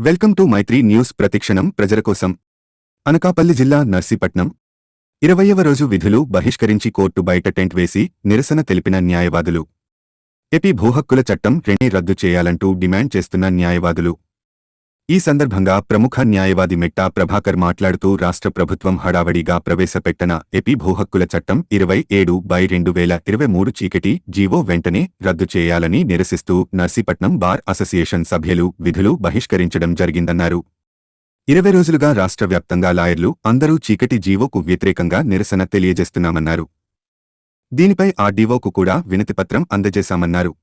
Welcome to Mythri news ప్రతిక్షణం ప్రజల కోసం. అనకాపల్లి జిల్లా నర్సీపట్నం. ఇరవయవ రోజు విధులు బహిష్కరించి కోర్టు బయట టెంట్ వేసి నిరసన తెలిపిన న్యాయవాదులు. ఏపీ భూహక్కుల చట్టం రెండే రద్దు చేయాలంటూ డిమాండ్ చేస్తున్న న్యాయవాదులు. ఈ సందర్భంగా ప్రముఖ న్యాయవాది మెట్టా ప్రభాకర్ మాట్లాడుతూ రాష్ట్ర ప్రభుత్వం హడావడిగా ప్రవేశపెట్టిన ఎపి భూహక్కుల చట్టం ఇరవై ఏడు బై రెండు వేల ఇరవై మూడు చీకటి జీవో వెంటనే రద్దు చేయాలని నిరసిస్తూ నర్సీపట్నం బార్ అసోసియేషన్ సభ్యులు విధులు బహిష్కరించడం జరిగిందన్నారు. ఇరవై రోజులుగా రాష్ట్ర వ్యాప్తంగా లాయర్లు అందరూ చీకటి జీవోకు వ్యతిరేకంగా నిరసన తెలియజేస్తున్నామన్నారు. దీనిపై ఆర్డీఓకు కూడా వినతిపత్రం అందజేశామన్నారు.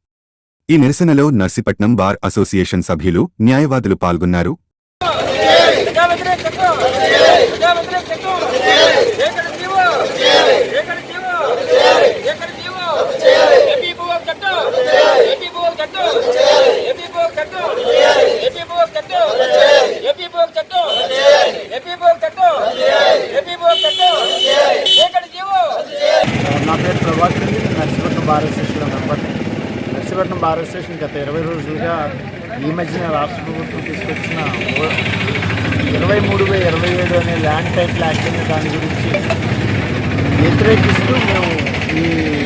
ఈ నిరసనలో నర్సీపట్నం బార్ అసోసియేషన్ సభ్యులు న్యాయవాదులు పాల్గొన్నారు ఏకడ వ్యతిరేక చట్టం ప్రజా వ్యతిరేక చట్టం ఎక్కడ జీవో ఎక్కడ జీవో ఎక్కడ జీవో ఏపీ భూ చట్టం ఏపీ భూ చట్టం ఏపీ భూ చట్టం ఏపీ భూ చట్టం ఏపీ భూ చట్టం ఏపీ భూ చట్టం ఏపీ భూ చట్టం ఎక్కడ జీవో నా పేరు ప్రభాకర్ అండి. నేను నర్సీపట్నం బార్ అసోసియేషన్లో మెంబర్ని విశాఖపట్నం భారత స్టేషన్ గత ఇరవై రోజులుగా ఈ మధ్యన రాష్ట్ర ప్రభుత్వం తీసుకొచ్చిన ఓ- ఇరవై మూడు బై ఇరవై ఏడు అనే ల్యాండ్ టైటిల్ యాక్ట్ అనే దాని గురించి వ్యతిరేకిస్తూ మేము ఈ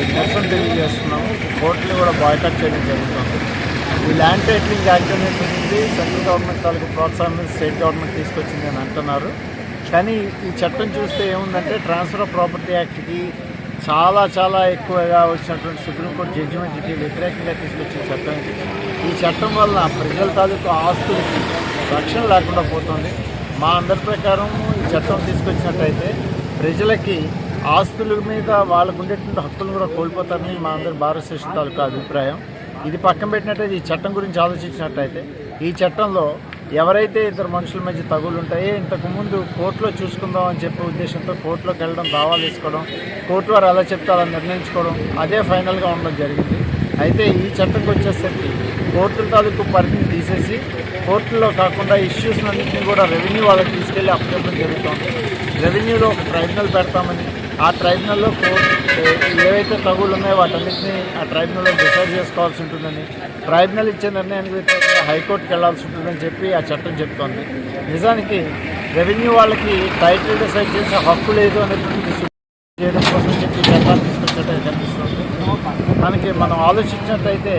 నిరసన తెలియజేస్తున్నాము. కోర్టుని కూడా బాయ్కాట్ చేయడం జరుగుతుంది. ఈ ల్యాండ్ టైటిలింగ్ యాక్ట్ అనేటువంటిది సెంట్రల్ గవర్నమెంట్ తాలూకు ప్రోత్సాహం స్టేట్ గవర్నమెంట్ తీసుకొచ్చింది అని అంటున్నారు. కానీ ఈ చట్టం చూస్తే ఏముందంటే ట్రాన్స్ఫర్ ఆఫ్ ప్రాపర్టీ యాక్ట్కి చాలా చాలా ఎక్కువగా వచ్చినటువంటి సుప్రీంకోర్టు జడ్జిమెంట్కి వ్యతిరేకంగా తీసుకొచ్చిన చట్టం ఇది. ఈ చట్టం వల్ల ప్రజల తాలూకు ఆస్తులకి రక్షణ లేకుండా పోతుంది. మా అందరి ప్రకారం ఈ చట్టం తీసుకొచ్చినట్టయితే ప్రజలకి ఆస్తుల మీద వాళ్ళకు ఉండేటువంటి హక్కులు కూడా కోల్పోతారని మా అందరి భారతదేశం తాలూకా తాలూకు అభిప్రాయం. ఇది పక్కన పెట్టినట్టయితే ఈ చట్టం గురించి ఆలోచించినట్టయితే ఈ చట్టంలో ఎవరైతే ఇద్దరు మనుషుల మధ్య తగులు ఉంటాయో ఇంతకుముందు కోర్టులో చూసుకుందాం అని చెప్పే ఉద్దేశంతో కోర్టులోకి వెళ్ళడం దావాలు వేసుకోవడం కోర్టు వారు ఎలా చెప్తే అలా నిర్ణయించుకోవడం అదే ఫైనల్గా ఉండడం జరిగింది. అయితే ఈ చట్టంకి వచ్చేసరికి కోర్టుల తాలూకు పరిధిని తీసేసి కోర్టులో కాకుండా ఇష్యూస్ అన్నింటినీ కూడా రెవెన్యూ వాళ్ళకి తీసుకెళ్ళి అప్పచెప్పడం జరుగుతుంది. రెవెన్యూలో ఒక ట్రైబ్యునల్ పెడతామని ఆ ట్రైబ్యునల్లో ఏవైతే తగులు ఉన్నాయో వాటన్నిటిని ఆ ట్రైబ్యునల్లో డిసైడ్ చేసుకోవాల్సి ఉంటుందని ట్రైబ్యునల్ ఇచ్చే నిర్ణయానికి వ్యతిరేకంగా హైకోర్టుకి వెళ్ళాల్సి ఉంటుందని చెప్పి ఆ చట్టం చెప్తోంది. నిజానికి రెవెన్యూ వాళ్ళకి టైటిల్ డిసైడ్ చేసే హక్కు లేదు అనేటువంటి చేయడం కోసం చెప్పి చట్టాలు తీసుకొచ్చినట్టు కనిపిస్తుంది. మనకి మనం ఆలోచించినట్టయితే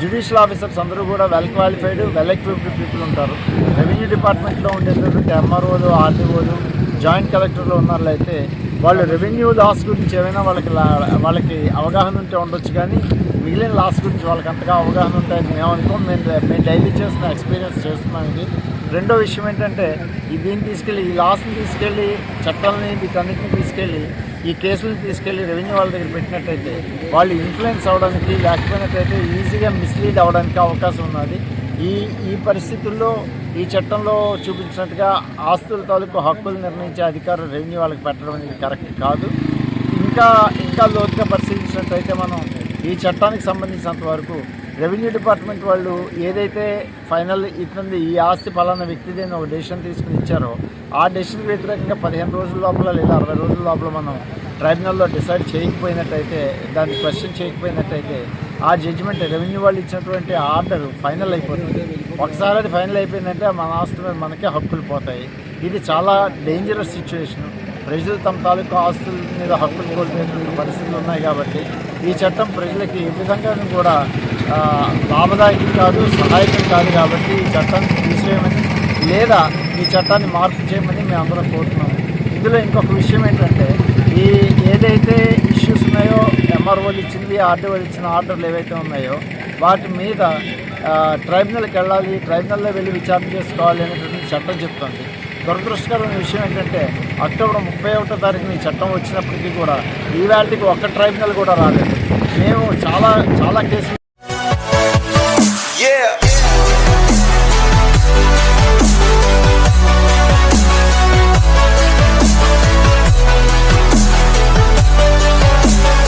జ్యుడిషియల్ ఆఫీసర్స్ అందరూ కూడా well qualified well equipped people ఉంటారు. రెవెన్యూ డిపార్ట్మెంట్లో ఉండేటటువంటి ఎంఆర్ఓలు ఆర్డీఓలు జాయింట్ కలెక్టర్లు ఉన్నట్లయితే వాళ్ళు రెవెన్యూ లాస్ గురించి ఏమైనా వాళ్ళకి లా- వాళ్ళకి అవగాహన ఉంటే ఉండొచ్చు కానీ మిగిలిన లాస్ గురించి వాళ్ళకి అంతగా అవగాహన ఉంటాయని మేము అనుకోం మేము మేము డైలీ చేస్తున్న ఎక్స్పీరియన్స్ చేస్తున్నాం ఇది. రెండో విషయం ఏంటంటే ఈ దీన్ని తీసుకెళ్ళి ఈ లాస్ని తీసుకెళ్ళి చట్టాలని వీటన్నిటిని తీసుకెళ్ళి ఈ కేసులను తీసుకెళ్ళి రెవెన్యూ వాళ్ళ దగ్గర పెట్టినట్టయితే వాళ్ళు ఇన్ఫ్లుయెన్స్ అవ్వడానికి లేకపోయినట్టయితే ఈజీగా మిస్లీడ్ అవ్వడానికి అవకాశం ఉన్నది. ఈ ఈ పరిస్థితుల్లో ఈ చట్టంలో చూపించినట్టుగా ఆస్తుల తాలూకు హక్కులు నిర్ణయించే అధికారం రెవెన్యూ వాళ్ళకి పెట్టడం అనేది కరెక్ట్ కాదు. ఇంకా ఇంకా లోతుగా పరిశీలించినట్టయితే మనం ఈ చట్టానికి సంబంధించినంత వరకు రెవెన్యూ డిపార్ట్మెంట్ వాళ్ళు ఏదైతే ఫైనల్ ఇట్లంది ఈ ఆస్తి ఫలానా వ్యక్తిది ఒక డెసిషన్ తీసుకుని ఇచ్చారో ఆ డెసిషన్ వ్యతిరేకంగా పదిహేను రోజుల లోపల లేదా అరవై రోజుల లోపల మనం ట్రైబ్యునల్లో డిసైడ్ చేయకపోయినట్టయితే దాన్ని క్వశ్చన్ చేయకపోయినట్టయితే ఆ జడ్జిమెంట్ రెవెన్యూ వాళ్ళు ఇచ్చినటువంటి ఆర్డర్ ఫైనల్ అయిపోతుంది. ఒకసారి అది ఫైనల్ అయిపోయిందంటే మన ఆస్తి మీద మనకే హక్కులు పోతాయి. ఇది చాలా డేంజరస్ సిచ్యువేషన్ ప్రజలు తమ తాలూకు ఆస్తుల మీద హక్కులు కోల్పోయినటువంటి పరిస్థితులు ఉన్నాయి కాబట్టి ఈ చట్టం ప్రజలకి ఏ విధంగా కూడా లాభదాయకం కాదు సహాయకం కాదు కాబట్టి ఈ చట్టాన్ని తీసేయమని లేదా ఈ చట్టాన్ని మార్పు చేయమని మేము అందరం కోరుతున్నాము ఇందులో ఇంకొక విషయం ఏంటంటే ఈ ఏదైతే ఇష్యూస్ ఉన్నాయో ఎంఆర్ఓలు ఇచ్చింది ఆర్డీఓలు ఇచ్చిన ఆర్డర్లు ఏవైతే ఉన్నాయో వాటి మీద ట్రైబునల్కి వెళ్ళాలి ట్రైబునల్లో వెళ్ళి విచారణ చేసుకోవాలి అనేటువంటి చట్టం చెప్తుంది. దురదృష్టకరమైన విషయం ఏంటంటే అక్టోబర్ ముప్పై ఒకటో తారీఖున ఈ చట్టం వచ్చినప్పటికీ కూడా ఈ వేళకి ఒక్క ట్రైబునల్ కూడా రాలేదు. మేము చాలా చాలా కేసులు